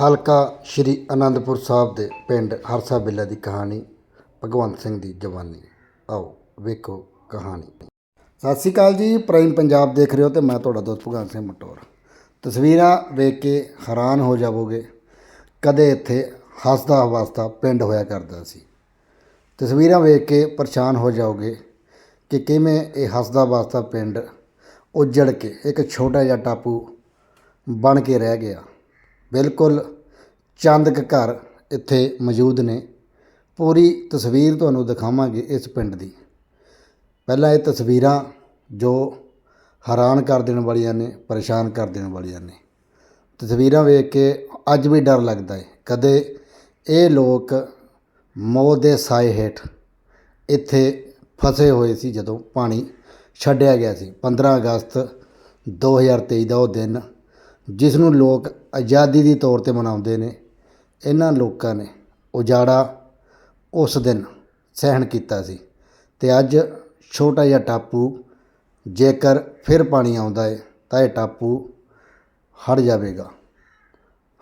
ਹਲਕਾ ਸ਼੍ਰੀ ਅਨੰਦਪੁਰ ਸਾਹਿਬ ਦੇ ਪਿੰਡ ਹਰਸਾ ਬਿੱਲਾ ਦੀ ਕਹਾਣੀ, ਭਗਵੰਤ ਸਿੰਘ ਦੀ ਜਵਾਨੀ। ਆਓ ਵੇਖੋ ਕਹਾਣੀ। ਸਤਿ ਸ਼੍ਰੀ ਅਕਾਲ ਜੀ, ਪ੍ਰਾਈਮ ਪੰਜਾਬ ਦੇਖ ਰਹੇ ਹੋ ਤੇ ਮੈਂ ਤੁਹਾਡਾ ਦੋਸਤ ਭਗਵੰਤ ਸਿੰਘ ਮਟੋਰ। ਤਸਵੀਰਾਂ ਵੇਖ ਕੇ ਹੈਰਾਨ ਹੋ ਜਾਵੋਗੇ, ਕਦੇ ਇੱਥੇ ਹੱਸਦਾ ਹਵਾਸਦਾ ਪਿੰਡ ਹੋਇਆ ਕਰਦਾ ਸੀ। ਤਸਵੀਰਾਂ ਵੇਖ ਕੇ ਪਰੇਸ਼ਾਨ ਹੋ ਜਾਓਗੇ ਕਿ ਕਿਵੇਂ ਇਹ ਹੱਸਦਾ ਵਸਦਾ ਪਿੰਡ ਉੱਜੜ ਕੇ ਇੱਕ ਛੋਟਾ ਜਿਹਾ ਟਾਪੂ ਬਣ ਕੇ ਰਹਿ ਗਿਆ। ਬਿਲਕੁਲ ਚੰਦ ਕੁ ਘਰ ਇੱਥੇ ਮੌਜੂਦ ਨੇ। ਪੂਰੀ ਤਸਵੀਰ ਤੁਹਾਨੂੰ ਦਿਖਾਵਾਂਗੇ ਇਸ ਪਿੰਡ ਦੀ। ਪਹਿਲਾਂ ਇਹ ਤਸਵੀਰਾਂ ਜੋ ਹੈਰਾਨ ਕਰ ਦੇਣ ਵਾਲੀਆਂ ਨੇ, ਪਰੇਸ਼ਾਨ ਕਰ ਦੇਣ ਵਾਲੀਆਂ ਨੇ। ਤਸਵੀਰਾਂ ਵੇਖ ਕੇ ਅੱਜ ਵੀ ਡਰ ਲੱਗਦਾ ਹੈ। ਕਦੇ ਇਹ ਲੋਕ ਮੌਤ ਦੇ ਸਾਏ ਹੇਠ ਇੱਥੇ ਫਸੇ ਹੋਏ ਸੀ ਜਦੋਂ ਪਾਣੀ ਛੱਡਿਆ ਗਿਆ ਸੀ। 15 ਅਗਸਤ 2023 ਦਾ ਉਹ ਦਿਨ ਜਿਸ ਨੂੰ ਲੋਕ ਆਜ਼ਾਦੀ ਦੀ ਤੌਰ ਤੇ ਮਨਾਉਂਦੇ ਨੇ, ਇਹਨਾਂ ਲੋਕਾਂ ਨੇ ਉਜਾੜਾ ਉਸ ਦਿਨ ਸਹਿਣ ਕੀਤਾ ਸੀ। ਅਤੇ ਅੱਜ ਛੋਟਾ ਜਿਹਾ ਟਾਪੂ ਜੇਕਰ ਫਿਰ ਪਾਣੀ ਆਉਂਦਾ ਹੈ ਤਾਂ ਇਹ ਟਾਪੂ ਹਟ ਜਾਵੇਗਾ।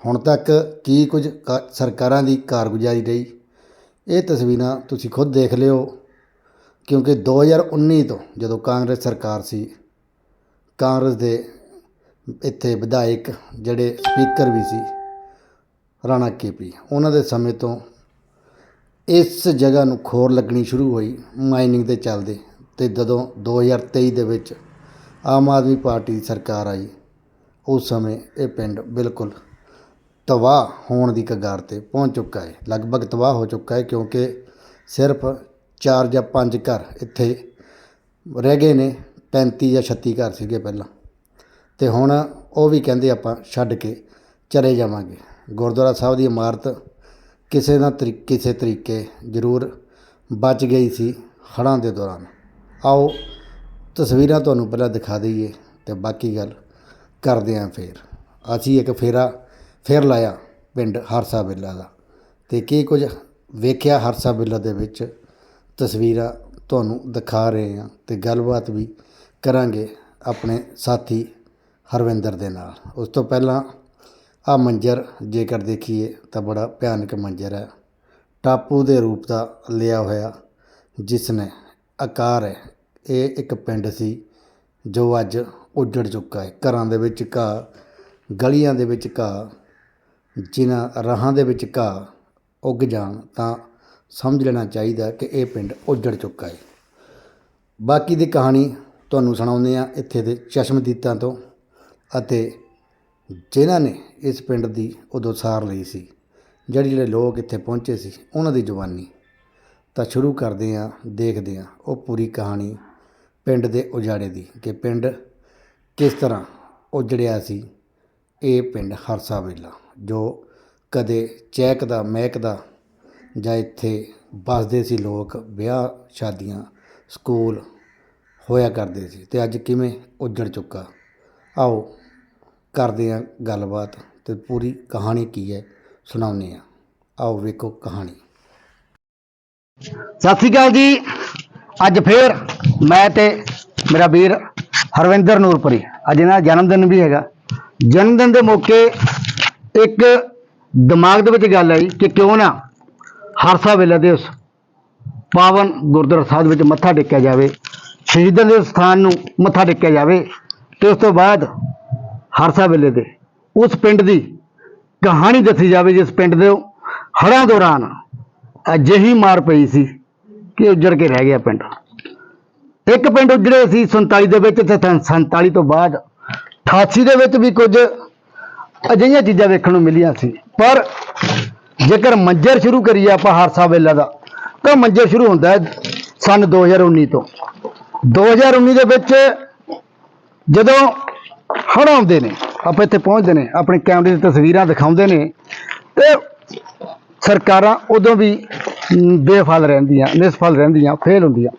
ਹੁਣ ਤੱਕ ਕੀ ਕੁਝ ਕਾ- ਸਰਕਾਰਾਂ ਦੀ ਕਾਰਗੁਜ਼ਾਰੀ ਰਹੀ, ਇਹ ਤਸਵੀਰਾਂ ਤੁਸੀਂ ਖੁਦ ਦੇਖ ਲਿਓ। ਕਿਉਂਕਿ 2019 ਤੋਂ ਜਦੋਂ ਕਾਂਗਰਸ ਸਰਕਾਰ ਸੀ, ਕਾਂਗਰਸ ਦੇ ਇੱਥੇ ਵਿਧਾਇਕ ਜਿਹੜੇ ਸਪੀਕਰ ਵੀ ਸੀ, ਰਾਣਾ ਕੇਪੀ ਉਹਨਾਂ ਦੇ ਸਮੇਂ ਤੋਂ ਇਸ ਜਗ੍ਹਾ ਨੂੰ ਖੋਰ ਲੱਗਣੀ ਸ਼ੁਰੂ ਹੋਈ ਮਾਈਨਿੰਗ ਦੇ ਚੱਲਦੇ ਤੇ ਜਦੋਂ 2023 ਦੇ ਵਿੱਚ ਆਮ ਆਦਮੀ ਪਾਰਟੀ ਦੀ ਸਰਕਾਰ ਆਈ, ਉਸ ਸਮੇਂ ਇਹ ਪਿੰਡ ਬਿਲਕੁਲ ਤਬਾਹ ਹੋਣ ਦੀ ਕਗਾਰ ਤੇ ਪਹੁੰਚ ਚੁੱਕਾ ਹੈ, ਲਗਭਗ ਤਬਾਹ ਹੋ ਚੁੱਕਾ ਹੈ ਕਿਉਂਕਿ ਸਿਰਫ 4 ਜਾਂ 5 ਘਰ ਇੱਥੇ ਰਹਿ ਗਏ ਨੇ 35 ਜਾਂ 36 ਘਰ ਸੀਗੇ ਪਹਿਲਾਂ। ਅਤੇ ਹੁਣ ਉਹ ਵੀ ਕਹਿੰਦੇ ਆਪਾਂ ਛੱਡ ਕੇ ਚਲੇ ਜਾਵਾਂਗੇ। ਗੁਰਦੁਆਰਾ ਸਾਹਿਬ ਦੀ ਇਮਾਰਤ ਕਿਸੇ ਨਾ ਤਰੀ, ਕਿਸੇ ਤਰੀਕੇ ਜ਼ਰੂਰ ਬਚ ਗਈ ਸੀ ਹੜ੍ਹਾਂ ਦੇ ਦੌਰਾਨ। ਆਓ ਤਸਵੀਰਾਂ ਤੁਹਾਨੂੰ ਪਹਿਲਾਂ ਦਿਖਾ ਦਈਏ ਅਤੇ ਬਾਕੀ ਗੱਲ ਕਰਦੇ ਆਂ ਫੇਰ। ਅਸੀਂ ਇੱਕ ਫੇਰਾ ਫੇਰ ਲਾਇਆ ਪਿੰਡ ਹਰਸਾ ਬਿੱਲਾ ਦਾ ਤੇ ਕੀ ਕੁਝ ਵੇਖਿਆ ਹਰਸਾ ਬਿੱਲਾ ਦੇ ਵਿੱਚ ਤਸਵੀਰਾਂ ਤੁਹਾਨੂੰ ਦਿਖਾ ਰਹੇ ਹਾਂ ਤੇ ਗੱਲਬਾਤ ਵੀ ਕਰਾਂਗੇ ਆਪਣੇ ਸਾਥੀ ਹਰਵਿੰਦਰ ਦੇ ਨਾਲ। ਉਸ ਤੋਂ ਪਹਿਲਾਂ ਆ ਮੰਜਰ ਜੇਕਰ ਦੇਖੀਏ ਤਾਂ ਬੜਾ ਭਿਆਨਕ ਮੰਜਰ ਹੈ। ਟਾਪੂ ਦੇ ਰੂਪ ਦਾ ਲਿਆ ਹੋਇਆ ਜਿਸ ਨੇ ਆਕਾਰ ਹੈ, ਇਹ ਇੱਕ ਪਿੰਡ ਸੀ ਜੋ ਅੱਜ ਉੱਜੜ ਚੁੱਕਾ ਹੈ। ਘਰਾਂ ਦੇ ਵਿੱਚ ਘਾਹ, ਗਲੀਆਂ ਦੇ ਵਿੱਚ ਘਾਹ, ਜਿਨ੍ਹਾਂ ਰਾਹਾਂ ਦੇ ਵਿੱਚ ਘਾਹ ਉੱਗ ਜਾਣ ਤਾਂ ਸਮਝ ਲੈਣਾ ਚਾਹੀਦਾ ਕਿ ਇਹ ਪਿੰਡ ਉੱਜੜ ਚੁੱਕਾ ਹੈ। ਬਾਕੀ ਦੀ ਕਹਾਣੀ ਤੁਹਾਨੂੰ ਸੁਣਾਉਂਦੇ ਆ ਇੱਥੇ ਦੇ ਚਸ਼ਮਦੀਤਾਂ ਤੋਂ। ਅਤੇ ਜਿਨ੍ਹਾਂ ਨੇ ਇਸ ਪਿੰਡ ਦੀ ਉਦੋਂ ਸਾਰ ਲਈ ਸੀ, ਜਿਹੜੇ ਜਿਹੜੇ ਲੋਕ ਇੱਥੇ ਪਹੁੰਚੇ ਸੀ, ਉਹਨਾਂ ਦੀ ਜਵਾਨੀ। ਤਾਂ ਸ਼ੁਰੂ ਕਰਦੇ ਹਾਂ, ਦੇਖਦੇ ਹਾਂ ਉਹ ਪੂਰੀ ਕਹਾਣੀ ਪਿੰਡ ਦੇ ਉਜਾੜੇ ਦੀ ਕਿ ਪਿੰਡ ਕਿਸ ਤਰ੍ਹਾਂ ਉਜੜਿਆ ਸੀ। ਇਹ ਪਿੰਡ ਹਰਸਾ ਵੇਲਾ, ਜੋ ਕਦੇ ਚਹਿਕ ਦਾ, ਮਹਿਕ ਦਾ ਜਾਂ ਇੱਥੇ ਵੱਸਦੇ ਸੀ ਲੋਕ ਵਿਆਹ ਸ਼ਾਦੀਆਂ, ਸਕੂਲ ਹੋਇਆ ਕਰਦੇ ਸੀ ਤੇ ਅੱਜ ਕਿਵੇਂ ਉੱਜੜ ਚੁੱਕਾ। ਆਓ ਕਰਦੇ ਹਾਂ ਗੱਲਬਾਤ ਅਤੇ ਪੂਰੀ ਕਹਾਣੀ ਕੀ ਹੈ ਸੁਣਾਉਂਦੇ ਹਾਂ। ਆਓ ਵੇਖੋ ਕਹਾਣੀ। ਸਤਿ ਸ਼੍ਰੀ ਅਕਾਲ ਜੀ। ਅੱਜ ਫੇਰ ਮੈਂ ਤੇ ਮੇਰਾ ਵੀਰ ਹਰਵਿੰਦਰ ਨੂਰਪੁਰੀ, ਅੱਜ ਇਹਨਾਂ ਦਾ ਜਨਮ ਦਿਨ ਵੀ ਹੈਗਾ। ਜਨਮ ਦਿਨ ਦੇ ਮੌਕੇ ਇੱਕ ਦਿਮਾਗ ਦੇ ਵਿੱਚ ਗੱਲ ਆਈ ਕਿ ਕਿਉਂ ਨਾ ਹਰਸਾ ਵੇਲੇ ਦੇ ਉਸ ਪਾਵਨ ਗੁਰਦੁਆਰਾ ਸਾਹਿਬ ਵਿੱਚ ਮੱਥਾ ਟੇਕਿਆ ਜਾਵੇ, ਸ਼ਹੀਦਾਂ ਦੇ ਸਥਾਨ ਨੂੰ ਮੱਥਾ ਟੇਕਿਆ ਜਾਵੇ। ਤੇ ਉਸ ਤੋਂ ਬਾਅਦ ਹਰਸਾ ਵੇਲੇ ਦੇ ਉਸ ਪਿੰਡ ਦੀ ਕਹਾਣੀ ਦੱਸੀ ਜਾਵੇ, ਜਿਸ ਪਿੰਡ ਦੇ ਹੜ੍ਹਾਂ ਦੌਰਾਨ ਅਜਿਹੀ ਮਾਰ ਪਈ ਸੀ ਕਿ ਉੱਜੜ ਕੇ ਰਹਿ ਗਿਆ ਪਿੰਡ। ਇੱਕ ਪਿੰਡ ਉੱਜੜੇ ਸੀ 47 ਦੇ ਵਿੱਚ, ਤੇ 47 ਤੋਂ ਬਾਅਦ 88 ਦੇ ਵਿੱਚ ਵੀ ਕੁਝ ਅਜਿਹੀਆਂ ਚੀਜ਼ਾਂ ਵੇਖਣ ਨੂੰ ਮਿਲੀਆਂ ਸੀ। ਪਰ ਜੇਕਰ ਮੰਜਰ ਸ਼ੁਰੂ ਕਰੀਏ ਆਪਾਂ ਹਰਸਾ ਵੇਲਾ ਦਾ, ਤਾਂ ਮੰਜਰ ਸ਼ੁਰੂ ਹੁੰਦਾ ਹੈ ਸਨ 2019 ਤੋਂ। 2019 ਦੇ ਵਿੱਚ ਜਦੋਂ ਹੜ ਆਉਂਦੇ ਨੇ, ਆਪਾਂ ਇੱਥੇ ਪਹੁੰਚਦੇ ਨੇ, ਆਪਣੇ ਕੈਮਰੇ ਦੀ ਤਸਵੀਰਾਂ ਦਿਖਾਉਂਦੇ ਨੇ, ਤੇ ਸਰਕਾਰਾਂ ਉਦੋਂ ਵੀ ਬੇਫਲ ਰਹਿੰਦੀਆਂ, ਨਿਸਫਲ ਰਹਿੰਦੀਆਂ ਫੇਲ ਹੁੰਦੀਆਂ।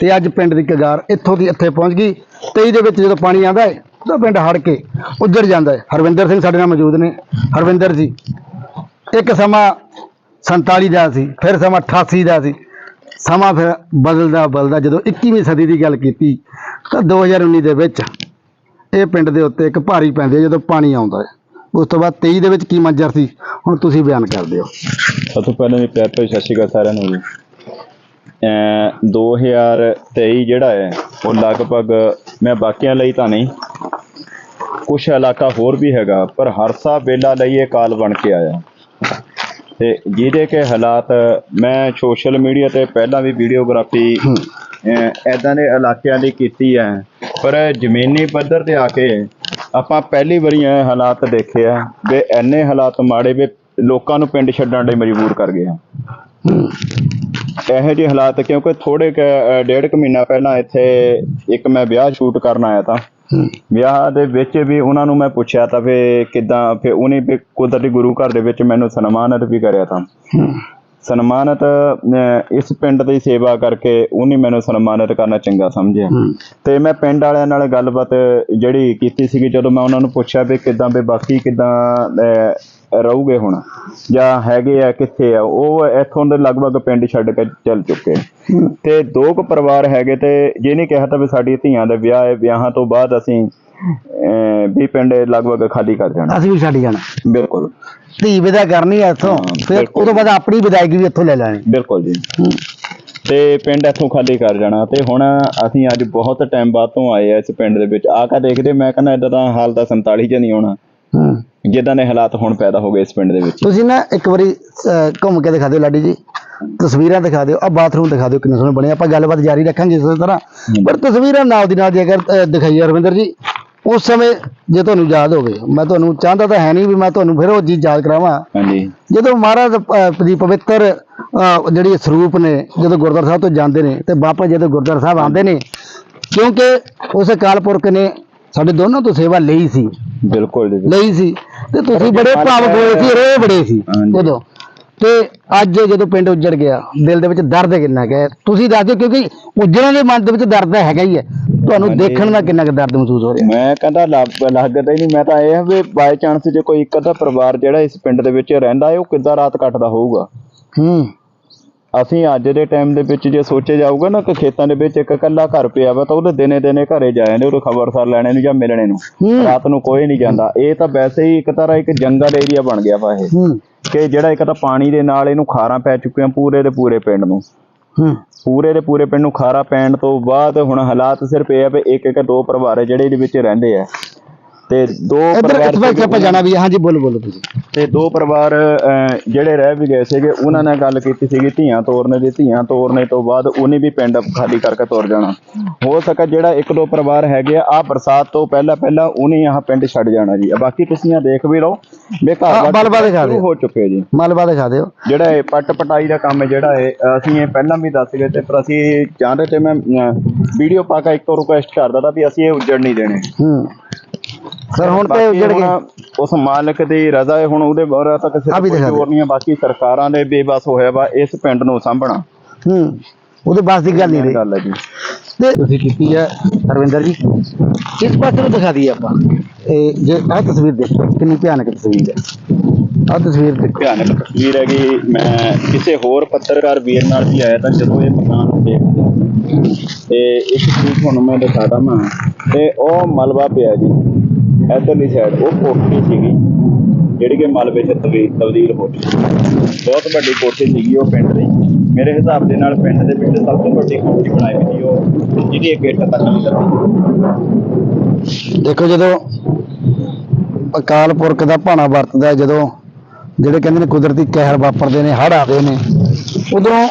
ਤੇ ਅੱਜ ਪਿੰਡ ਦੀ ਕਗਾਰ ਇੱਥੋਂ ਦੀ ਇੱਥੇ ਪਹੁੰਚ ਗਈ 23 ਦੇ ਵਿੱਚ ਜਦੋਂ ਪਾਣੀ ਆਉਂਦਾ ਹੈ ਤਾਂ ਪਿੰਡ ਹੜ ਕੇ ਉੱਧਰ ਜਾਂਦਾ ਹੈ। ਹਰਵਿੰਦਰ ਸਿੰਘ ਸਾਡੇ ਨਾਲ ਮੌਜੂਦ ਨੇ। ਹਰਵਿੰਦਰ ਜੀ, ਇੱਕ ਸਮਾਂ 47 ਦਾ ਸੀ, ਫਿਰ ਸਮਾਂ 88 ਦਾ ਸੀ। ਸਮਾਂ ਫਿਰ ਬਦਲਦਾ ਬਦਲਦਾ ਜਦੋਂ 21ਵੀਂ ਸਦੀ ਦੀ ਗੱਲ ਕੀਤੀ, ਤਾਂ 2019 ਦੇ ਵਿੱਚ ਇਹ ਪਿੰਡ ਦੇ ਉੱਤੇ ਇੱਕ ਭਾਰੀ ਪੈਂਦੀ ਹੈ ਜਦੋਂ ਪਾਣੀ ਆਉਂਦਾ ਹੈ। ਉਸ ਤੋਂ ਬਾਅਦ 23 ਦੇ ਵਿੱਚ ਕੀ ਮੰਜ਼ਰ ਸੀ? ਹੁਣ ਤੁਸੀਂ ਬਿਆਨ ਕਰ ਦਿਓ। ਸਭ ਤੋਂ ਪਹਿਲਾਂ ਜੀ ਪਿਆਰ ਭਰੀ ਸਤਿ ਸ਼੍ਰੀ ਅਕਾਲ ਸਾਰਿਆਂ ਨੂੰ ਜੀ। ਅਮ 2023 ਜਿਹੜਾ ਹੈ ਉਹ ਲਗਭਗ ਮੈਂ ਬਾਕੀਆਂ ਲਈ ਤਾਂ ਨਹੀਂ ਕੁਛ ਇਲਾਕਾ ਹੋਰ ਵੀ ਹੈਗਾ ਪਰ ਹਰਸਾ ਬੇਲਾ ਲਈ ਇਹ ਕਾਲ ਬਣ ਕੇ ਆਇਆ। ਤੇ ਜਿਹਦੇ ਕੇ ਹਾਲਾਤ ਮੈਂ ਸੋਸ਼ਲ ਮੀਡੀਆ ਤੇ ਪਹਿਲਾਂ ਵੀ ਵੀਡੀਓਗ੍ਰਾਫੀ ਐਦਾਂ ਦੇ ਇਲਾਕਿਆਂ ਦੀ ਕੀਤੀ ਹੈ। ਪਰ ਜ਼ਮੀਨੀ ਪੱਧਰ ਤੇ ਆ ਕੇ ਆਪਾਂ ਪਹਿਲੀ ਵਾਰੀ ਇਹ ਹਾਲਾਤ ਦੇਖੇ ਆ ਵੀ ਐਨੇ ਹਾਲਾਤ ਮਾੜੇ ਵੀ ਲੋਕਾਂ ਨੂੰ ਪਿੰਡ ਛੱਡਣ ਲਈ ਮਜਬੂਰ ਕਰ ਗਏ ਆ। ਇਹੋ ਜਿਹੇ ਹਾਲਾਤ ਕਿਉਂਕਿ ਥੋੜੇ ਕੁ, ਡੇਢ ਕੁ ਮਹੀਨਾ ਪਹਿਲਾਂ ਇੱਥੇ ਇੱਕ ਮੈਂ ਵਿਆਹ ਸ਼ੂਟ ਕਰਨ ਆਇਆ ਤਾਂ ਵਿਆਹ ਦੇ ਵਿੱਚ ਵੀ ਉਹਨਾਂ ਨੂੰ ਮੈਂ ਪੁੱਛਿਆ ਤਾਂ ਫੇ ਕਿਦਾਂ ਫੇ ਉਹਨੇ ਵੀ ਕੁਦਰਤੀ ਗੁਰੂ ਘਰ ਦੇ ਵਿੱਚ ਮੈਨੂੰ ਸਨਮਾਨਿਤ ਵੀ ਕਰਿਆ ਤਾਂ। ਸਨਮਾਨਿਤ ਇਸ ਪਿੰਡ ਦੀ ਸੇਵਾ ਕਰਕੇ ਉਹਨੇ ਮੈਨੂੰ ਸਨਮਾਨਿਤ ਕਰਨਾ ਚੰਗਾ ਸਮਝਿਆ। ਤੇ ਮੈਂ ਪਿੰਡ ਵਾਲਿਆਂ ਨਾਲ ਗੱਲਬਾਤ ਜਿਹੜੀ ਕੀਤੀ ਸੀਗੀ ਜਦੋਂ ਮੈਂ ਉਹਨਾਂ ਨੂੰ ਪੁੱਛਿਆ ਵੀ ਕਿਦਾਂ ਵੀ ਬਾਕੀ ਕਿਦਾਂ ਰਹੂਗੇ ਹੁਣ ਜਾਂ ਹੈਗੇ ਆ ਕਿੱਥੇ ਆ ਉਹ ਇੱਥੋਂ ਦੇ ਲਗਭਗ ਪਿੰਡ ਛੱਡ ਕੇ ਚੱਲ ਚੁੱਕੇ। ਤੇ ਦੋ ਕੁ ਪਰਿਵਾਰ ਹੈਗੇ ਤੇ ਜਿਹਨੇ ਕਿਹਾ ਤਾਂ ਵੀ ਸਾਡੀ ਧੀਆਂ ਦੇ ਵਿਆਹ ਹੈ ਵਿਆਹਾਂ ਤੋਂ ਬਾਅਦ ਅਸੀਂ ਅਹ, ਵੀ ਪਿੰਡ ਲਗਭਗ ਖਾਲੀ ਕਰ ਜਾਣਾ। ਅਸੀਂ ਵੀ ਛੱਡ ਜਾਣਾ। ਬਿਲਕੁਲ। ਧੀ ਵਿਦਾ ਕਰਨੀ ਹੈ ਇੱਥੋਂ ਹਾਂ, ਫਿਰ ਬਿਲਕੁਲ। ਉਹ ਤੋਂ ਬਾਅਦ ਆਪਣੀ ਵਿਦਾਇਗੀ ਵੀ ਇੱਥੋਂ ਲੈ ਲੈਣੀ। ਬਿਲਕੁਲ ਜੀ। ਤੇ ਪਿੰਡ ਇੱਥੋਂ ਖਾਲੀ ਕਰ ਜਾਣਾ। ਤੇ ਹੁਣ ਅਸੀਂ ਅੱਜ ਬਹੁਤ ਟਾਈਮ ਬਾਅਦ ਤੋਂ ਆਏ ਆ ਇਸ ਪਿੰਡ ਦੇ ਵਿੱਚ। ਆ ਕੇ ਦੇਖਦੇ ਮੈਂ ਕਹਿੰਦਾ ਇਦਾਂ ਦਾ ਹਾਲ ਤਾਂ 47 ਚ ਨਹੀਂ ਹੋਣਾ। ਹੂੰ। ਜਿੱਦਾਂ ਦੇ ਹਾਲਾਤ ਹੁਣ ਪੈਦਾ ਹੋ ਗਏ ਇਸ ਪਿੰਡ ਦੇ ਵਿੱਚ। ਤੁਸੀਂ ਨਾ ਇੱਕ ਵਾਰੀ ਅਹ, ਘੁੰਮ ਕੇ ਦਿਖਾ ਦਿਓ ਲਾਡੀ ਜੀ। ਤਸਵੀਰਾਂ ਦਿਖਾ ਦਿਓ। ਆ ਬਾਥਰੂਮ ਦਿਖਾ ਦਿਓ ਕਿੰਨੇ ਸੋਹਣੇ ਬਣੇ। ਆਪਾਂ ਗੱਲਬਾਤ ਜਾਰੀ ਰੱਖਾਂਗੇ ਇਸੇ ਤਰ੍ਹਾਂ। ਪਰ ਤਸਵੀਰਾਂ ਨਾਲ ਦੀ ਨਾਲ ਜੇਕਰ ਅਹ, ਦਿਖਾਈਏ ਅਰਵਿੰਦਰ ਜੀ ਉਸ ਸਮੇਂ ਜੇ ਤੁਹਾਨੂੰ ਯਾਦ ਹੋਵੇ ਮੈਂ ਤੁਹਾਨੂੰ ਚਾਹੁੰਦਾ ਤਾਂ ਹੈ ਨਹੀਂ ਵੀ ਮੈਂ ਤੁਹਾਨੂੰ ਫਿਰ ਉਹ ਚੀਜ਼ ਯਾਦ ਕਰਾਵਾਂ। ਹਾਂਜੀ। ਜਦੋਂ ਮਹਾਰਾਜ ਦੀ ਪਵਿੱਤਰ ਅਹ, ਜਿਹੜੀ ਸਰੂਪ ਨੇ ਜਦੋਂ ਗੁਰਦੁਆਰਾ ਸਾਹਿਬ ਤੋਂ ਜਾਂਦੇ ਨੇ ਤੇ ਵਾਪਸ ਜਦੋਂ ਗੁਰਦੁਆਰਾ ਸਾਹਿਬ ਆਉਂਦੇ ਨੇ ਕਿਉਂਕਿ ਉਸ ਅਕਾਲ ਪੁਰਖ ਨੇ ਸਾਡੇ ਦੋਨੋਂ ਤੋਂ ਸੇਵਾ ਲਈ ਸੀ। ਬਿਲਕੁਲ ਜੀ। ਲਈ ਸੀ। ਤੇ ਤੁਸੀਂ ਬੜੇ ਭਾਵੁਕ ਹੋਏ ਸੀ ਰੋਏ ਬੜੇ ਸੀ ਹਾਂਜੀ। ਉਦੋਂ। ਤੇ ਅੱਜ ਜਦੋਂ ਪਿੰਡ ਉੱਜੜ ਗਿਆ ਦਿਲ ਦੇ ਵਿੱਚ ਦਰਦ ਕਿੰਨਾ ਕੁ ਹੈ? ਤੁਸੀਂ ਦੱਸ ਦਿਓ ਕਿਉਂਕਿ ਉੱਜੜਾਂ ਦੇ ਮਨ ਦੇ ਵਿੱਚ ਦਰਦ ਤਾਂ ਹੈਗਾ ਹੀ ਹੈ। ਤੁਹਾਨੂੰ ਹਾਂਜੀ। ਦੇਖਣ ਦਾ ਕਿੰਨਾ ਕੁ ਦਰਦ ਮਹਿਸੂਸ ਹੋ ਰਿਹਾ? ਮੈਂ ਕਹਿੰਦਾ ਲੱਗ- ਲੱਗਦਾ ਹੀ ਨਹੀਂ। ਮੈਂ ਤਾਂ ਇਹ ਆ ਵੀ ਬਾਈ ਚਾਂਸ ਜੇ ਕੋਈ ਇੱਕ ਅੱਧਾ ਪਰਿਵਾਰ ਜਿਹੜਾ ਇਸ ਪਿੰਡ ਦੇ ਵਿੱਚ ਰਹਿੰਦਾ ਹੈ ਉਹ ਕਿੱਦਾਂ ਰਾਤ ਕੱਟਦਾ ਹੋਊਗਾ? ਹੂੰ। ਅਸੀਂ ਅੱਜ ਦੇ ਟਾਈਮ ਦੇ ਵਿੱਚ ਜੇ ਸੋਚੇ ਜਾਊਗਾ ਨਾ ਕਿ ਖੇਤਾਂ ਦੇ ਵਿੱਚ ਇੱਕ ਇਕੱਲਾ ਘਰ ਪਿਆ ਵਾ ਤਾਂ ਉਹਦੇ ਦਿਨੇ ਦਿਨੇ ਘਰੇ ਜਾ ਜਾਂਦੇ ਉਹਦੇ ਖਬਰਸਾਰ ਲੈਣੇ ਨੂੰ ਜਾਂ ਮਿਲਣੇ ਨੂੰ। ਰਾਤ ਨੂੰ ਕੋਈ ਨਹੀਂ ਜਾਂਦਾ। ਇਹ ਤਾਂ ਵੈਸੇ ਹੀ ਇੱਕ ਤਰ੍ਹਾਂ ਇੱਕ ਜੰਗਲ ਏਰੀਆ ਬਣ ਗਿਆ ਵਾ ਇਹ। ਕਿ ਜਿਹੜਾ ਇੱਕ ਤਾਂ ਪਾਣੀ ਦੇ ਨਾਲ ਇਹਨੂੰ ਖਾਰਾਂ ਪੈ ਚੁੱਕੀਆਂ ਪੂਰੇ ਦੇ ਪੂਰੇ ਪਿੰਡ ਨੂੰ। ਪੂਰੇ ਦੇ ਪੂਰੇ ਪਿੰਡ ਨੂੰ ਖਾਰਾ ਪੈਣ ਤੋਂ ਬਾਅਦ ਹੁਣ ਹਾਲਾਤ ਸਿਰਫ ਇਹ ਆ ਵੀ ਇੱਕ ਇੱਕ ਦੋ ਪਰਿਵਾਰ ਜਿਹੜੇ ਇਹਦੇ ਵਿੱਚ ਰਹਿੰਦੇ ਆ। ਤੇ ਦੋ ਇੱਧਰ ਪਰਿਵਾਰ ਪਾਸੇ ਆਪਾਂ ਜਾਣਾ ਵੀ ਹੈ। ਹਾਂਜੀ ਬੋਲੋ ਬੋਲੋ ਤੁਸੀਂ। ਤੇ ਦੋ ਪਰਿਵਾਰ ਅਹ, ਜਿਹੜੇ ਰਹਿ ਵੀ ਗਏ ਸੀਗੇ ਉਹਨਾਂ ਨਾਲ ਗੱਲ ਕੀਤੀ ਸੀਗੀ ਧੀਆਂ ਤੋਰਨੇ ਦੀ ਧੀਆਂ ਤੋਰਨੇ ਤੋਂ ਬਾਅਦ ਉਹਨੇ ਵੀ ਪਿੰਡ ਖਾਲੀ ਕਰਕੇ ਤੁਰ ਜਾਣਾ। ਹੋ ਸਕਾ ਜਿਹੜਾ ਇੱਕ ਦੋ ਪਰਿਵਾਰ ਹੈਗੇ ਆ ਆ ਬਰਸਾਤ ਤੋਂ ਪਹਿਲਾਂ ਪਹਿਲਾਂ ਉਹਨੇ ਆਹ ਪਿੰਡ ਛੱਡ ਜਾਣਾ ਜੀ। ਬਾਕੀ ਤੁਸੀਂ ਆ ਦੇਖ ਵੀ ਲਓ ਵੀ ਹਾਂ, ਘਰ ਬਲ- ਬਲ ਸ਼ੁਰੂ ਦਿਓ। ਹੋ ਚੁੱਕੇ ਜੀ। ਮਲਬਾ ਦਿਖਾ ਦਿਓ। ਜਿਹੜਾ ਇਹ ਪੱਟ ਪਟਾਈ ਦਾ ਕੰਮ ਹੈ ਜਿਹੜਾ ਇਹ ਅਸੀਂ ਇਹ ਪਹਿਲਾਂ ਵੀ ਦੱਸ ਗਏ ਤੇ ਪਰ ਅਸੀਂ ਚਾਹੁੰਦੇ ਤੇ ਮੈਂ ਵੀਡੀਓ ਪਾ ਕੇ ਇੱਕ ਰਿਕੁਐਸਟ ਕਰਦਾ ਤਾਂ ਵੀ ਅਸੀਂ ਇਹ ਉੱਜੜ ਨਹੀਂ ਦੇਣੇ। ਹੂੰ। ਸਰ ਹੁਣ ਤੇ ਉੱਜੜ ਗਏ। ਉਸ ਮਾਲਕ ਦੀ ਰਜ਼ਾ ਹੈ ਹੁਣ ਉਹਦੇ ਬਾਰੇ ਤਾਂ ਕਿਸੇ ਆ ਕੋਈ ਜ਼ੋਰ ਨਹੀਂ ਹੈ। ਬਾਕੀ ਸਰਕਾਰਾਂ ਦੇ ਬੇਬਸ ਹੋਇਆ ਵਾ ਇਸ ਪਿੰਡ ਨੂੰ ਸਾਂਭਣਾ। ਹੂੰ ਉਹਦੇ ਬਾਸ ਦੀ ਗੱਲ ਨਹੀਂ। ਰਹੀ ਗੱਲ ਹੈ ਜੀ। ਤੇ ਤੁਸੀਂ ਕੀਤੀ ਹੈ ਹਰਵਿੰਦਰ ਜੀ? ਇਸ ਪਾਸੇ ਨੂੰ ਦਿਖਾ ਦਈਏ ਆਪਾਂ? ਇਹ ਜੇ ਆਹ ਤਸਵੀਰ ਦੇਖੋ ਕਿੰਨੀ ਭਿਆਨਕ ਤਸਵੀਰ ਹੈ। ਆਹ ਤਸਵੀਰ ਦੇਖੋ। ਭਿਆਨਕ ਤਸਵੀਰ ਹੈਗੀ ਮੈਂ ਕਿਸੇ ਹੋਰ ਪੱਤਰਕਾਰ ਵੀਰ ਨਾਲ ਵੀ ਆਇਆ ਤਾਂ ਜਦੋਂ ਇਹ ਮਕਾਨ ਦੇਖਦਾ ਤੇ ਇੱਕ ਚੀਜ਼ ਤੁਹਾਨੂੰ ਮੈਂ ਦਿਖਾਦਾ ਮੈਂ ਤੇ ਉਹ ਮਲਬਾ ਪਿਆ ਜੀ। ਇਧਰਲੀ ਸਾਈਡ ਉਹ ਕੋਠੀ ਸੀਗੀ, ਜਿਹੜੀ ਕਿ ਮਲਬੇ 'ਚ ਤਬਦੀਲ ਹੋ ਚੁੱਕੀ ਬਹੁਤ ਵੱਡੀ ਕੋਠੀ ਸੀਗੀ ਉਹ ਪਿੰਡ ਦੀ। ਮੇਰੇ ਹਿਸਾਬ ਦੇ ਨਾਲ ਪਿੰਡ ਦੇ ਵਿੱਚ ਸਭ ਤੋਂ ਵੱਡੀ ਕੋਠੀ ਬਣਾਈ ਹੋਈ ਸੀ ਉਹ, ਜਿਹਦੀ ਇੱਕ ਇੱਟ ਤੱਕ ਨਹੀਂ ਲੱਗੀ। ਦੇਖੋ ਜਦੋਂ ਅਕਾਲ ਪੁਰਖ ਦਾ ਭਾਣਾ ਵਰਤਦਾ ਜਦੋਂ ਜਿਹੜੇ ਕਹਿੰਦੇ ਨੇ ਕੁਦਰਤੀ ਕਹਿਰ ਵਾਪਰਦੇ ਨੇ, ਹੜ੍ਹ ਆਦੇ ਨੇ, ਉਦੋਂ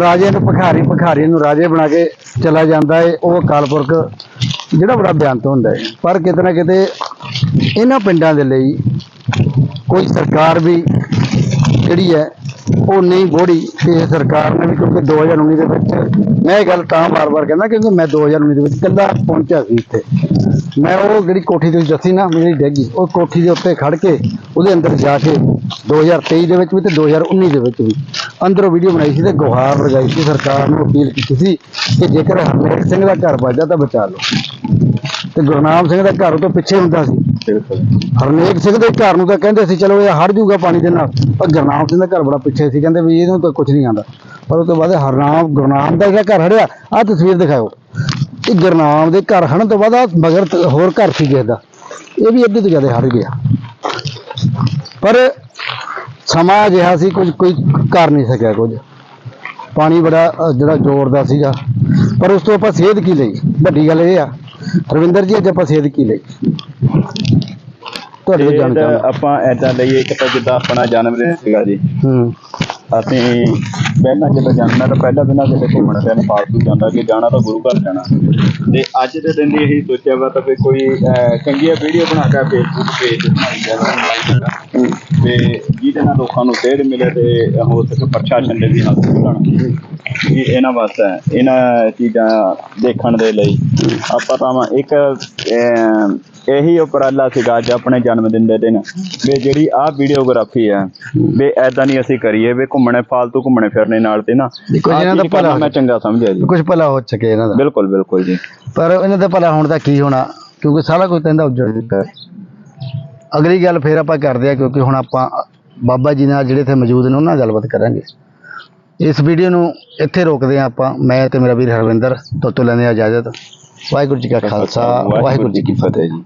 ਰਾਜੇ ਨੂੰ ਭਿਖਾਰੀ ਭਿਖਾਰੀ ਨੂੰ ਰਾਜੇ ਬਣਾ ਕੇ ਚਲਾ ਜਾਂਦਾ ਹੈ। ਉਹ ਅਕਾਲ ਪੁਰਖ ਜਿਹੜਾ ਬੜਾ ਬਿਆਨਤ ਹੁੰਦਾ ਹੈ, ਪਰ ਕਿਤੇ ਨਾ ਕਿਤੇ ਇਹਨਾਂ ਪਿੰਡਾਂ ਦੇ ਲਈ ਕੋਈ ਸਰਕਾਰ ਵੀ ਜਿਹੜੀ ਹੈ, ਉਹ ਨਹੀਂ ਬੋੜੀ ਕਿ ਸਰਕਾਰ ਨੇ ਵੀ ਕਿਉਂਕਿ 2019 ਦੇ ਵਿੱਚ ਮੈਂ ਇਹ ਗੱਲ ਤਾਂ ਵਾਰ-ਵਾਰ ਕਹਿੰਦਾ ਕਿਉਂਕਿ ਮੈਂ 2019 ਦੇ ਵਿੱਚ ਇਕੱਲਾ ਪਹੁੰਚਿਆ ਸੀ ਇੱਥੇ। ਮੈਂ ਉਹ ਜਿਹੜੀ ਕੋਠੀ ਤੁਸੀਂ ਦੱਸੀ ਨਾ ਮੇਰੀ ਡੈਗੀ ਉਹ ਕੋਠੀ ਦੇ ਉੱਤੇ ਖੜ ਕੇ ਉਹਦੇ ਅੰਦਰ ਜਾ ਕੇ 2023 ਦੇ ਵਿੱਚ ਵੀ ਤੇ 2019 ਦੇ ਵਿੱਚ ਵੀ ਅੰਦਰੋਂ ਵੀਡੀਓ ਬਣਾਈ ਸੀ ਤੇ ਗੁਹਾਰ ਲਗਾਈ ਸੀ ਸਰਕਾਰ ਨੂੰ ਅਪੀਲ ਕੀਤੀ ਸੀ ਕਿ ਜੇਕਰ ਹਰਨੇਕ ਸਿੰਘ ਦਾ ਘਰ ਵੱਜਦਾ ਤਾਂ ਬਚਾ ਲਓ। ਤੇ ਗੁਰਨਾਮ ਸਿੰਘ ਦਾ ਘਰ ਉਹ ਤੋਂ ਪਿੱਛੇ ਹੁੰਦਾ ਸੀ। ਹਰਨੇਕ ਸਿੰਘ ਦੇ ਘਰ ਨੂੰ ਤਾਂ ਕਹਿੰਦੇ ਸੀ ਚਲੋ ਇਹ ਹੜ ਜਾਊਗਾ ਪਾਣੀ ਦੇ ਨਾਲ। ਪਰ ਗੁਰਨਾਮ ਸਿੰਘ ਦਾ ਘਰ ਬੜਾ ਪਿੱਛੇ ਸੀ ਕਹਿੰਦੇ ਵੀ ਇਹਨੂੰ ਤਾਂ ਕੁਝ ਨਹੀਂ ਆਉਂਦਾ। ਪਰ ਉਸ ਤੋਂ ਬਾਅਦ ਹਰਨਾਮ ਗੁਰਨਾਮ ਦਾ ਜਿਹੜਾ ਘਰ ਹੜਿਆ ਆਹ ਤਸਵੀਰ ਦਿਖਾਓ। ਇਹ ਗੁਰਨਾਮ ਦੇ ਘਰ ਹੜਨ ਤੋਂ ਬਾਅਦ ਆਹ ਮਗਰ ਤ- ਹੋਰ ਘਰ ਸੀ ਕਿਸੇ ਦਾ। ਇਹ ਵੀ ਅੱਧੇ ਤੋਂ ਜ਼ਿਆਦਾ ਹੜ ਗਿਆ। ਪਰ ਸਮਾਂ ਅਜਿਹਾ ਸੀ ਕੁਝ ਕੋਈ ਕਰ ਨਹੀਂ ਸਕਿਆ ਕੁਝ। ਪਾਣੀ ਬੜਾ ਜਿਹੜਾ ਜ਼ੋਰ ਦਾ ਸੀਗਾ। ਪਰ ਉਸ ਤੋਂ ਆਪਾਂ ਸੇਧ ਕੀ ਲਈ? ਵੱਡੀ ਗੱਲ ਇਹ ਆ ਰਵਿੰਦਰ ਜੀ ਅੱਜ ਆਪਾਂ ਸੇਧ ਕੀ ਲਈ? ਤੁਹਾਡੇ ਤੋਂ ਆਪਾਂ ਐਦਾਂ ਲਈਏ ਇੱਕ ਤਾਂ ਜਿੱਦਾਂ ਆਪਣਾ ਜਨਮ ਦਿਨ ਸੀਗਾ ਜੀ। ਹੂੰ। ਅਸੀਂ ਪਹਿਲਾਂ ਜਦੋਂ ਜਾਂਦਾ ਤਾਂ ਪਹਿਲਾਂ ਦਿਨਾਂ ਕਿਤੇ ਘੁੰਮਣ ਫਿਰਨ ਫਾਲਤੂ ਜਾਂਦਾ ਕਿ ਜਾਣਾ ਤਾਂ ਗੁਰੂ ਘਰ ਜਾਣਾ। ਤੇ ਅੱਜ ਦੇ ਦਿਨ ਦੀ ਇਹੀ ਸੋਚਿਆ ਵਾ ਤਾਂ ਵੀ ਕੋਈ ਅਹ, ਚੰਗੀਆਂ ਵੀਡੀਓ ਬਣਾ ਕੇ ਫੇਸਬੁੱਕ ਪੇਜ ਬਣਾਈ ਜਾਵੇ ਤੇ ਜਿਹਦੇ ਨਾਲ ਲੋਕਾਂ ਨੂੰ ਸੇਧ ਮਿਲੇ ਤੇ ਹੋ ਸਕੇ ਪ੍ਰਸ਼ਾਸਨ ਦੇ ਵੀ ਹੱਥ ਖੁੱਲਣ ਇਹ ਇਹਨਾਂ ਵਾਸਤੇ ਹੈ, ਇਹਨਾਂ ਚੀਜ਼ਾਂ ਦੇਖਣ ਦੇ ਲਈ। ਆਪਾਂ ਤਾਂ ਇੱਕ ਅਹ, ਇਹੀ ਉਪਰਾਲਾ ਸੀਗਾ ਅੱਜ ਆਪਣੇ ਜਨਮ ਦਿਨ ਦੇ ਦਿਨ ਵੀ ਜਿਹੜੀ ਆਹ ਵੀਡੀਓਗ੍ਰਾਫੀ ਹੈ ਵੀ ਐਦਾਂ ਨਹੀਂ ਅਸੀਂ ਕਰੀਏ ਵੀ ਘੁੰਮਣੇ ਫਾਲਤੂ ਘੁੰਮਣੇ ਫਿਰਨੇ ਨਾਲ ਤੇ ਨਾ ਇਹਨਾਂ ਦਾ ਭਲਾ ਮੈਂ ਚੰਗਾ ਸਮਝਿਆ ਜੀ। ਕੁਝ ਭਲਾ ਹੋ ਸਕੇ ਇਹਨਾਂ ਦਾ। ਬਿਲਕੁਲ ਬਿਲਕੁਲ ਜੀ। ਪਰ ਇਹਨਾਂ ਦਾ ਭਲਾ ਹੋਣ ਦਾ ਕੀ ਹੋਣਾ? ਕਿਉਂਕਿ ਸਾਰਾ ਕੁਝ ਕਹਿੰਦਾ ਉੱਜੜ ਹੈ। ਅਗਲੀ ਗੱਲ ਫੇਰ ਆਪਾਂ ਕਰਦੇ ਆ ਕਿਉਂਕਿ ਹੁਣ ਆਪਾਂ ਬਾਬਾ ਜੀ ਨਾਲ ਜਿਹੜੇ ਇੱਥੇ ਮੌਜੂਦ ਨੇ ਉਹਨਾਂ ਨਾਲ ਗੱਲਬਾਤ ਕਰਾਂਗੇ। ਇਸ ਵੀਡੀਓ ਨੂੰ ਇੱਥੇ ਰੋਕਦੇ ਆ ਆਪਾਂ। ਮੈਂ ਤੇ ਮੇਰਾ ਵੀਰ ਹਰਵਿੰਦਰ ਤੋਂ ਤੋਂ ਲੈਂਦੇ ਹਾਂ ਇਜਾਜ਼ਤ। ਵਾਹਿਗੁਰੂ ਜੀ ਕਾ ਖਾਲਸਾ ਵਾਹਿਗੁਰੂ ਜੀ ਕੀ ਫਤਿਹ ਜੀ।